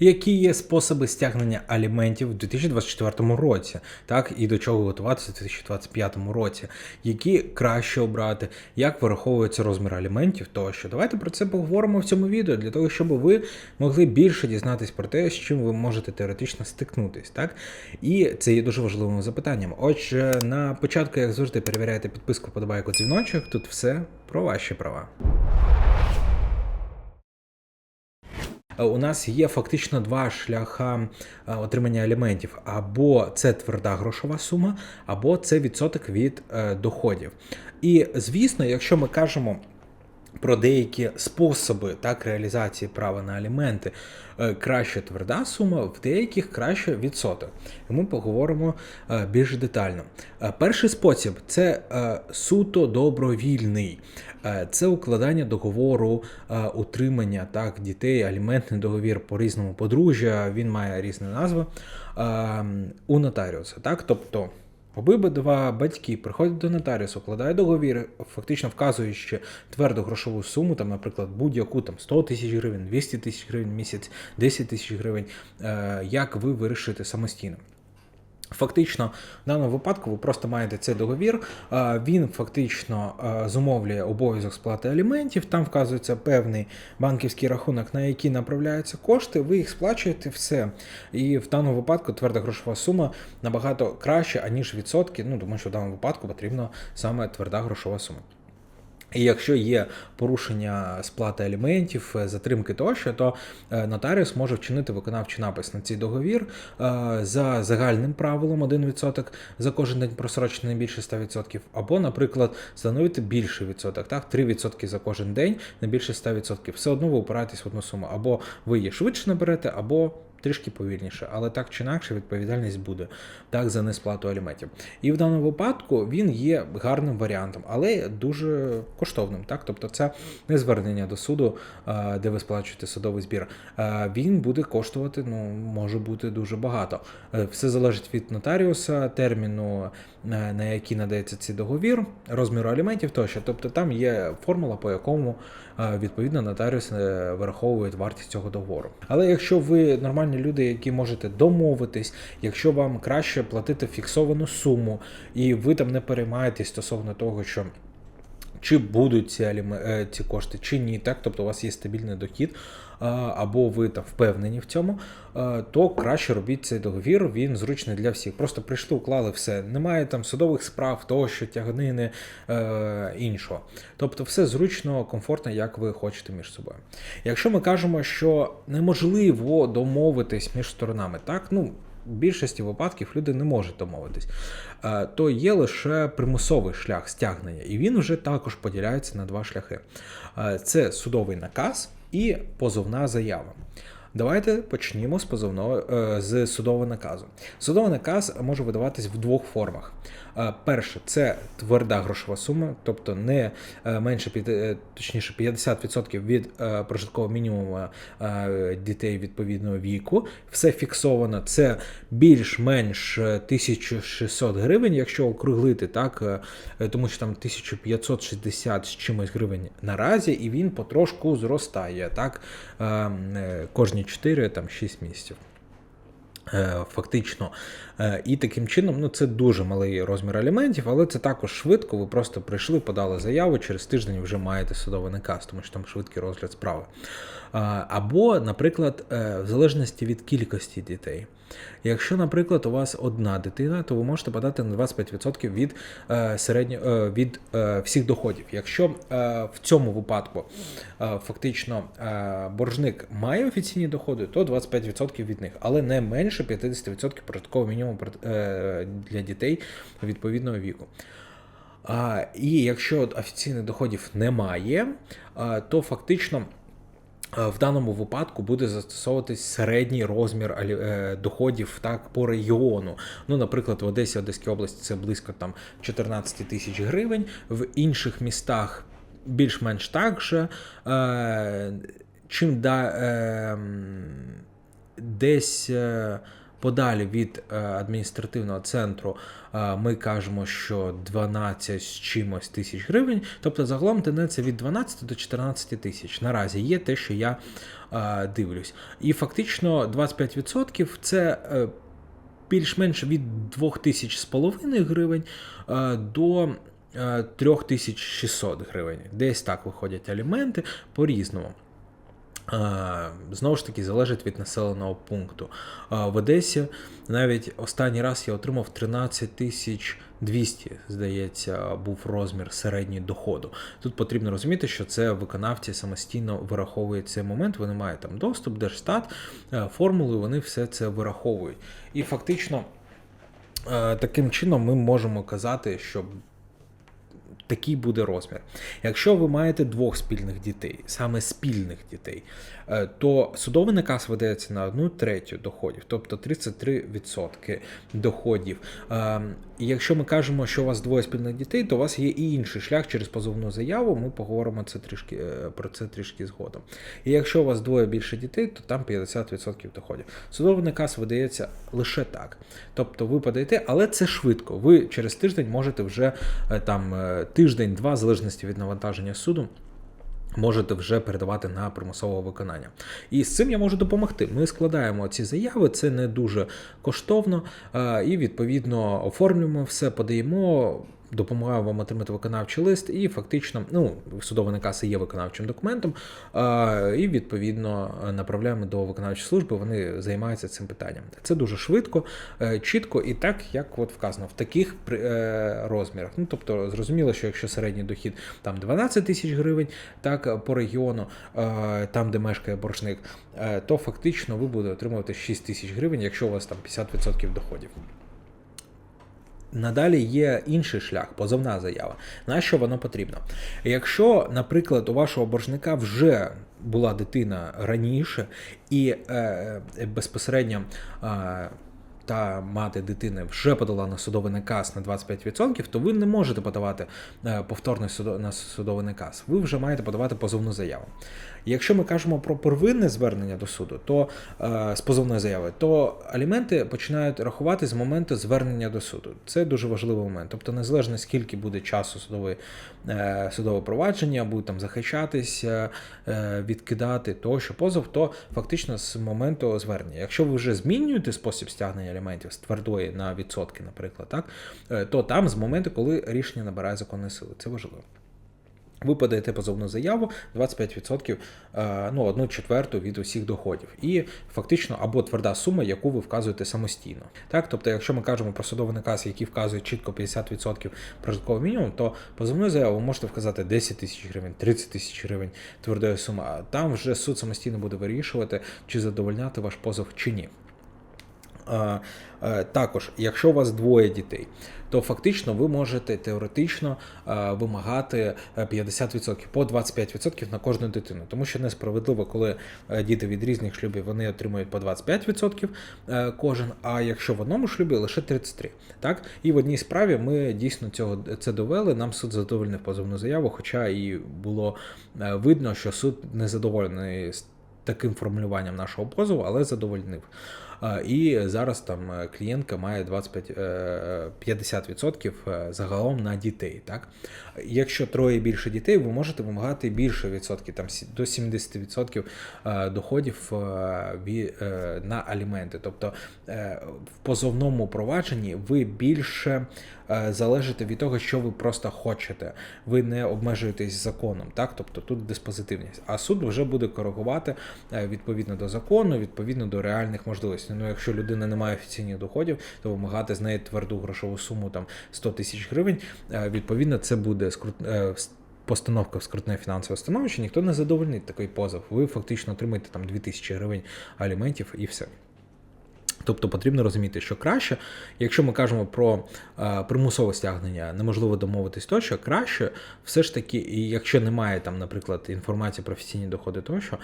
Які є способи стягнення аліментів у 2024 році, так і до чого готуватися у 2025 році, які краще обрати, як вираховується розмір аліментів, тощо. Давайте про це поговоримо в цьому відео для того, щоб ви могли більше дізнатись про те, з чим ви можете теоретично стикнутись, так? І це є дуже важливим запитанням. Отже, на початку, як завжди, перевіряйте підписку, подобайку, дзвіночок. Тут все про ваші права. У нас є фактично два шляха е, отримання аліментів: або це тверда грошова сума, або це відсоток від е, доходів. І звісно, якщо ми кажемо. Про деякі способи так реалізації права на аліменти е, краще тверда сума, в деяких краще відсоток. І ми поговоримо е, більш детально. Е, Перший спосіб це суто добровільний, це укладання договору утримання так дітей, аліментний договір по різному подружжя. Він має різні назви е, у нотаріуса. Так, тобто. Обидва батьки приходять до нотаріусу, укладають договір, фактично вказуючи тверду грошову суму, там, наприклад, будь-яку там 100 тисяч гривень, 200 тисяч гривень в місяць, 10 тисяч гривень, е, як ви вирішите самостійно. Фактично, в даному випадку ви просто маєте цей договір. Він фактично зумовлює обов'язок сплати аліментів. Там вказується певний банківський рахунок, на який направляються кошти. Ви їх сплачуєте все. І в даному випадку тверда грошова сума набагато краще, аніж відсотки. Ну тому що в даному випадку потрібна саме тверда грошова сума. І якщо є порушення сплати аліментів, е, затримки тощо, то е, нотаріус може вчинити виконавчий напис на цей договір е, за загальним правилом 1% за кожен день просрочений більше 100%, або, наприклад, встановити більший відсоток, так, 3% за кожен день не більше 100%. Все одно ви опираєтесь в одну суму, або ви її швидше наберете, або трішки повільніше, але так чи інакше відповідальність буде так за несплату аліментів. І в даному випадку він є гарним варіантом, але дуже коштовним. Так, тобто, це не звернення до суду, де ви сплачуєте судовий збір. Він буде коштувати, ну може бути дуже багато. Е, Все залежить від нотаріуса, терміну, е, на який надається цей договір, розміру аліментів тощо. Тобто там є формула, по якому е, відповідно нотаріус вираховує вартість цього договору. Але якщо ви нормальні люди, які можете домовитись, якщо вам краще платити фіксовану суму, і ви там не переймаєтесь стосовно того, що. Чи будуть ці, аліме- е, ці кошти, чи ні, так? Тобто у вас є стабільний дохід, або ви там впевнені в цьому, то краще робіть цей договір, він зручний для всіх. Просто прийшли, уклали все. Немає там судових справ, того, що тяганини е, іншого. Тобто все зручно, комфортно, як ви хочете між собою. Якщо ми кажемо, що неможливо домовитись між сторонами, так, ну. Більшості випадків люди не можуть домовитись, Е, то є лише примусовий шлях стягнення, і він вже також поділяється на два шляхи: Е, це судовий наказ і позовна заява. Давайте почнімо з позовного е, з судового наказу. Судовий наказ може видаватись в двох формах. Е, Перше, це тверда грошова сума, тобто не е, менше точніше 50% від прожиткового мінімуму дітей відповідного віку. Все фіксовано. Це більш-менш е, 1600 гривень, якщо округлити, так тому що там 1560 з чимось гривень наразі, і він потрошку зростає, так кожні 4 там 6 місяців. Е, Фактично, і таким чином, ну це дуже малий розмір аліментів, але це також швидко. Ви просто прийшли, подали заяву, через тиждень вже маєте судовий наказ, тому що там швидкий розгляд справи. Е, Або, наприклад, е, в залежності від кількості дітей. Якщо, наприклад, у вас одна дитина, то ви можете подати на 25% від е, середньо, е, від е, всіх доходів. Якщо е, в цьому випадку е, фактично е, боржник має офіційні доходи, то 25% від них, але не менше 50% прожиткового мінімуму е, для дітей відповідного віку. І якщо офіційних доходів немає, то фактично. В даному випадку буде застосовуватись середній розмір е, доходів так по регіону. Ну, наприклад, в Одесі, Одеській області це близько там 14 тисяч гривень, в інших містах більш-менш так же. Чим да, е, десь е, подалі від е, адміністративного центру е, ми кажемо, що 12 з чимось тисяч гривень. Тобто загалом тенденція від 12 до 14 тисяч. Наразі є те, що я е, дивлюсь. І фактично 25% це. Більш-менш від 2000 з половиною гривень до е, 3600 гривень. Десь так виходять аліменти по-різному. Знову ж таки, залежить від населеного пункту. В Одесі навіть останній раз я отримав 13 тисяч 200, здається, був розмір середнього доходу. Тут потрібно розуміти, що це виконавці самостійно вираховують цей момент. Вони мають там доступ, держстат, е, формули, вони все це вираховують. І фактично е, таким чином ми можемо казати, що такий буде розмір. Якщо ви маєте двох спільних дітей, саме спільних дітей, е, то судовий наказ видається на одну третю доходів, тобто 33% доходів. Е, якщо ми кажемо, що у вас двоє спільних дітей, то у вас є і інший шлях через позовну заяву. Ми поговоримо це трішки е, про це трішки згодом. І якщо у вас двоє більше дітей, то там 50% доходів. Судовий наказ видається лише так. Тобто ви подаєте, але це швидко. Ви через тиждень можете вже там тиждень-два, в залежності від навантаження суду. Можете вже передавати на примусове виконання. І з цим я можу допомогти. Ми складаємо ці заяви, це не дуже коштовно, е, і відповідно оформлюємо все, подаємо. Допомагаю вам отримати виконавчий лист, і фактично, ну, судовий наказ є виконавчим документом, е, і відповідно направляємо до виконавчої служби. Вони займаються цим питанням. Це дуже швидко, е, чітко і так, як от вказано, в таких е, розмірах. Ну тобто, зрозуміло, що якщо середній дохід там 12 тисяч гривень, так по регіону, е, там де мешкає боржник, е, то фактично ви будете отримувати 6 тисяч гривень, якщо у вас там 50% доходів. Надалі є інший шлях, позовна заява. На що воно потрібно? Якщо, наприклад, у вашого боржника вже була дитина раніше, і е, безпосередньо е, та мати дитини вже подала на судовий наказ на 25%, то ви не можете подавати е, повторний на судовий наказ. Ви вже маєте подавати позовну заяву. Якщо ми кажемо про первинне звернення до суду, то е, з позовної заяви, то аліменти починають рахувати з моменту звернення до суду. Це дуже важливий момент. Тобто, незалежно скільки буде часу судової, е, судове провадження, буде там захищатись, е, е, відкидати тощо позов, то фактично з моменту звернення. Якщо ви вже змінюєте спосіб стягнення аліментів з твердої на відсотки, наприклад, так, то там з моменту, коли рішення набирає законної сили. Це важливо. Ви подаєте позовну заяву 25%, е, ну, одну четверту від усіх доходів. І фактично або тверда сума, яку ви вказуєте самостійно. Так, тобто, якщо ми кажемо про судовий наказ, який вказує чітко 50% прожиткового мінімум, то позовну заяву ви можете вказати 10 тисяч гривень, 30 тисяч гривень твердої суми. А там вже суд самостійно буде вирішувати, чи задовольняти ваш позов чи ні. Е, е, Також, якщо у вас двоє дітей, то фактично ви можете теоретично е, вимагати е, 50% по 25% на кожну дитину, тому що несправедливо, коли е, діти від різних шлюбів вони отримують по 25% е, кожен, а якщо в одному шлюбі лише 33%. Так? І в одній справі ми дійсно цього це довели. Нам суд задовольнив позовну заяву, хоча і було е, видно, що суд не задоволений з таким формулюванням нашого позову, але задовольнив. І зараз там е, клієнтка має 25, е, 50% е, загалом на дітей. Так? Якщо троє більше дітей, ви можете вимагати більше відсотки, там до 70% е, доходів на аліменти. Тобто в позовному провадженні ви більше залежите від того, що ви просто хочете. Ви не обмежуєтесь законом, так? Тобто тут диспозитивність. А суд вже буде коригувати відповідно до закону, відповідно до реальних можливостей. Ну, якщо людина не має офіційних доходів, то вимагати з неї тверду грошову суму там 100 тисяч гривень. е, Відповідно, це буде скрут... е, Постановка в скрутне фінансове становище, ніхто не задовольнить такий позов. Ви фактично отримаєте там 2000 гривень аліментів і все. Тобто потрібно розуміти, що краще, якщо ми кажемо про е, примусове стягнення, неможливо домовитись тощо, краще все ж таки, і якщо немає там, наприклад, інформації про офіційні доходи тощо,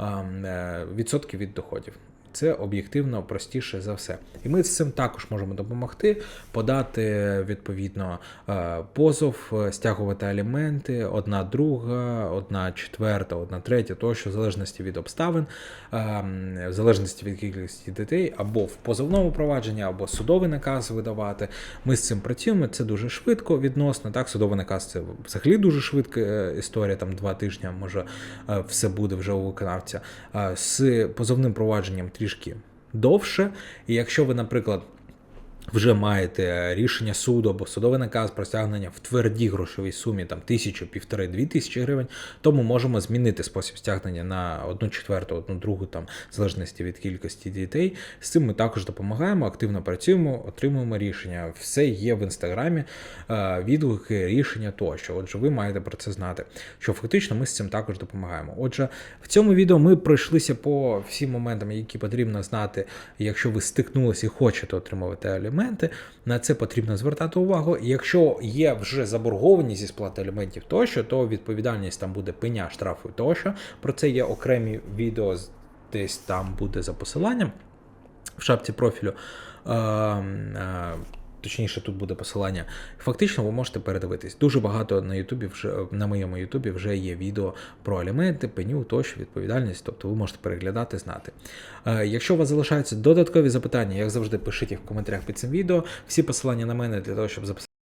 е, е, відсотки від доходів. Це об'єктивно простіше за все. І ми з цим також можемо допомогти, подати відповідно е, позов, е, стягувати аліменти, одна друга, одна четверта, одна третя, тощо, в залежності від обставин, е, в залежності від кількості дітей, або в позовному провадженні, або судовий наказ видавати. Ми з цим працюємо. Це дуже швидко відносно. Так, судовий наказ це взагалі дуже швидка історія, там два тижні, може все буде вже у виконавця. З позовним провадженням трішки довше. І якщо ви, наприклад, вже маєте рішення суду або судовий наказ про стягнення в твердій грошовій сумі там тисячу, півтори, дві тисячі гривень, то ми можемо змінити спосіб стягнення на одну четверту, одну другу, там в залежності від кількості дітей. З цим ми також допомагаємо, активно працюємо, отримуємо рішення. Все є в інстаграмі, е, відгуки, рішення тощо. Отже, ви маєте про це знати. Що фактично ми з цим також допомагаємо. Отже, в цьому відео ми пройшлися по всім моментам, які потрібно знати, якщо ви стикнулися і хочете отримувати аліменти. На це потрібно звертати увагу. Якщо є вже заборгованість зі сплати аліментів тощо, то відповідальність там буде пеня штрафу тощо. Про це є окремі відео, десь там буде за посиланням в шапці профілю. Точніше, тут буде посилання. Фактично, ви можете передивитись. Дуже багато на Ютубі вже на моєму Ютубі вже є відео про аліменти, пеню, тощо, відповідальність. Тобто ви можете переглядати, знати. Е, Якщо у вас залишаються додаткові запитання, як завжди, пишіть їх в коментарях під цим відео. Всі посилання на мене для того, щоб записати.